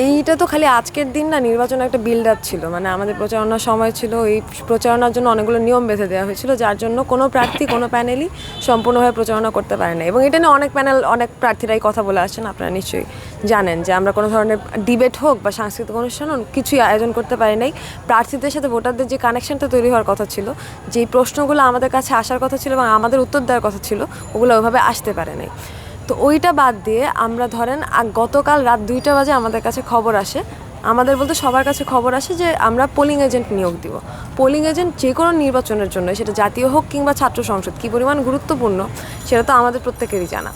এইটা তো খালি আজকের দিন না, নির্বাচনের একটা বিল্ড আপ ছিল। মানে আমাদের প্রচারণার সময় ছিল, এই প্রচারণার জন্য অনেকগুলো নিয়ম বেঁধে দেওয়া হয়েছিল, যার জন্য কোনো প্রার্থী, কোনো প্যানেলই সম্পূর্ণভাবে প্রচারণা করতে পারে না এবং এটা নিয়ে অনেক প্যানেল অনেক প্রার্থীরাই কথা বলে আসছেন, আপনারা নিশ্চয়ই জানেন যে আমরা কোনো ধরনের ডিবেট হোক বা সাংস্কৃতিক অনুষ্ঠান হোক, কিছুই আয়োজন করতে পারি নাই। প্রার্থীদের সাথে ভোটারদের যে কানেকশনটা তৈরি হওয়ার কথা ছিল, যেই প্রশ্নগুলো আমাদের কাছে আসার কথা ছিল এবং আমাদের উত্তর দেওয়ার কথা ছিল, ওগুলো ওইভাবে আসতে পারে নাই। তো ওইটা বাদ দিয়ে আমরা ধরেন গতকাল রাত দুইটা বাজে আমাদের কাছে খবর আসে। আমাদের বলতে সবার কাছে খবর আসে যে আমরা পোলিং এজেন্ট নিয়োগ দিব। পোলিং এজেন্ট যে কোনো নির্বাচনের জন্য, সেটা জাতীয় হোক কিংবা ছাত্র সংসদ, কী পরিমাণ গুরুত্বপূর্ণ, সেটা তো আমাদের প্রত্যেকেরই জানা।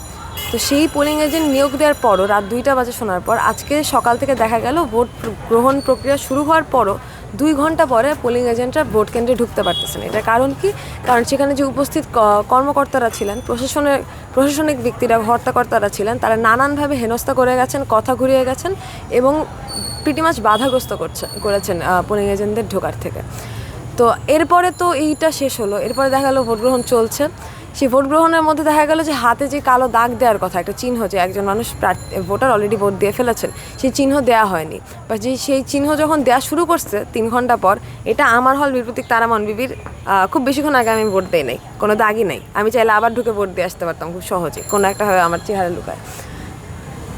তো সেই পোলিং এজেন্ট নিয়োগ দেওয়ার পরও, রাত দুইটা বাজে শোনার পর, আজকে সকাল থেকে দেখা গেল ভোট গ্রহণ প্রক্রিয়া শুরু হওয়ার পরও দুই ঘণ্টা পরে পোলিং এজেন্টরা ভোট কেন্দ্রে ঢুকতে পারতেছেন। এটার কারণ কি? কারণ সেখানে যে উপস্থিত কর্মকর্তারা ছিলেন, প্রশাসনের, প্রশাসনিক ব্যক্তিরা, হর্তাকর্তারা ছিলেন, তারা নানানভাবে হেনস্থা করে গেছেন, কথা ঘুরিয়ে গেছেন এবং প্রিটিমাচ বাধাগ্রস্ত করছে, করেছেন পোলিং এজেন্টদের ঢোকার থেকে। তো এরপরে তো এইটা শেষ হলো। এরপরে দেখা গেলো ভোট গ্রহণ চলছে। সেই ভোট গ্রহণের মধ্যে দেখা গেল যে হাতে যে কালো দাগ দেওয়ার কথা, একটা চিহ্ন যে একজন মানুষ ভোটার অলরেডি ভোট দিয়ে ফেলেছেন, সেই চিহ্ন দেওয়া হয়নি। বা যে সেই চিহ্ন যখন দেওয়া শুরু করছে তিন ঘণ্টা পর, এটা আমার হল বিপ্রতীক তারামন বিবির খুব বেশিক্ষণ আগে আমি ভোট দিই নাই, কোনো দাগই নাই। আমি চাইলে আবার ঢুকে ভোট দিয়ে আসতে পারতাম খুব সহজে, কোনো একটা হয় আমার চেহারা লুকায়।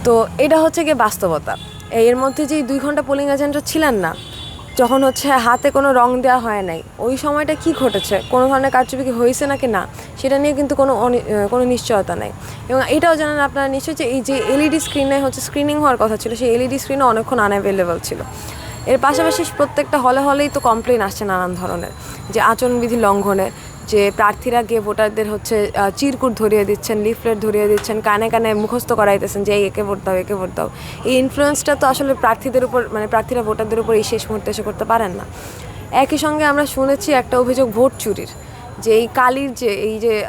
তো এটা হচ্ছে গিয়ে বাস্তবতা। এর মধ্যে যে দুই ঘণ্টা পোলিং এজেন্টরা ছিলেন না যখন হচ্ছে হাতে কোনো রং দেওয়া হয় নাই, ওই সময়টা কি ঘটেছে? কোনো ধরনের কারচুপি কি হয়েছে নাকি না? সেটা নিয়ে কিন্তু কোনো কোনো নিশ্চয়তা নাই। এবং এটাও জানেন আপনারা নিশ্চয়ই যে এই যে এলইডি স্ক্রিনে হচ্ছে স্ক্রিনিং হওয়ার কথা ছিল, সেই এলইডি স্ক্রিনও অনেকক্ষণ আনঅ্যাভেলেবল ছিল। এর পাশাপাশি প্রত্যেকটা হলে হলেই তো কমপ্লেন আসছে নানান ধরনের। যে আচরণবিধি লঙ্ঘনের, যে প্রার্থীরা গিয়ে ভোটারদের হচ্ছে চিরকুট ধরিয়ে দিচ্ছেন, লিফলেট ধরিয়ে দিচ্ছেন, কানে কানে মুখস্থ করাইতেছেন যে এই একে ভোট দাও, একে ভোট দাও। এই ইনফ্লুয়েন্সটা তো আসলে প্রার্থীদের উপর মানে প্রার্থীরা ভোটারদের উপর এই শেষ মুহূর্তে এসে করতে পারেন না। একই সঙ্গে আমরা শুনেছি একটা অভিযোগ ভোট চুরির, যে এই কালির যে, এই যে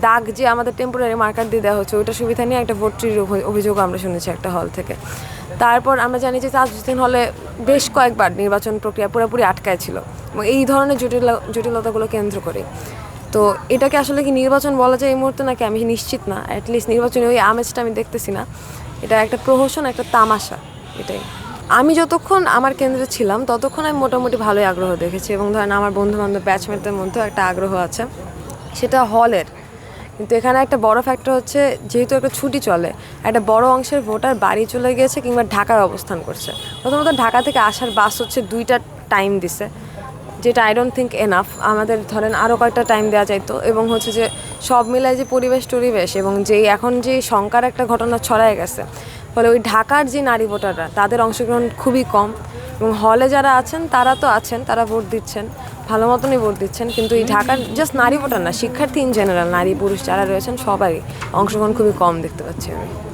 দাগ যে আমাদের টেম্পোরারি মার্কার দিয়ে দেওয়া হচ্ছে ওইটা সুবিধা নিয়ে একটা ভোট চুরির অভি- অভিযোগ আমরা শুনেছি একটা হল থেকে। তারপর আমরা জানি যে তাজউদ্দিন হলে বেশ কয়েকবার নির্বাচন প্রক্রিয়া পুরোপুরি আটকায় ছিল এবং এই ধরনের জটিল জটিলতাগুলো কেন্দ্র করে। তো এটাকে আসলে কি নির্বাচন বলা যায় এই মুহূর্তে নাকি আমি নিশ্চিত না? অ্যাটলিস্ট নির্বাচনে ওই আমেজটা আমি দেখতেছি না। এটা একটা প্রহসন, একটা তামাশা, এটাই। আমি যতক্ষণ আমার কেন্দ্রে ছিলাম, ততক্ষণ আমি মোটামুটি ভালোই আগ্রহ দেখেছি এবং ধরেন আমার বন্ধু বান্ধব ব্যাচমেটদের মধ্যেও একটা আগ্রহ আছে। সেটা হলের। কিন্তু এখানে একটা বড় ফ্যাক্টর হচ্ছে, যেহেতু একটা ছুটি চলে, একটা বড় অংশের ভোটার বাড়ি চলে গিয়েছে কিংবা ঢাকার অবস্থান করছে। প্রথমত ঢাকা থেকে আসার বাস হচ্ছে দুইটা টাইম দিছে, যেটা আই ডোন্ট থিঙ্ক এনাফ আমাদের ধরেন আরও কয়েকটা টাইম দেওয়া যাইতো এবং হচ্ছে যে সব মিলায় যে পরিবেশ টরিবেশ এবং যেই এখন যে শঙ্কার একটা ঘটনা ছড়ায় গেছে, ফলে ওই ঢাকার যে নারী ভোটাররা, তাদের অংশগ্রহণ খুবই কম। এবং হলে যারা আছেন, তারা তো আছেন, তারা ভোট দিচ্ছেন। ভালো মতনই ভোট দিচ্ছেন, কিন্তু এই ঢাকার জাস্ট নারী ভোটার না, শিক্ষার্থী ইন জেনারেল নারী পুরুষ যারা রয়েছেন, সবাই অংশগ্রহণ খুবই কম দেখতে পাচ্ছি আমি।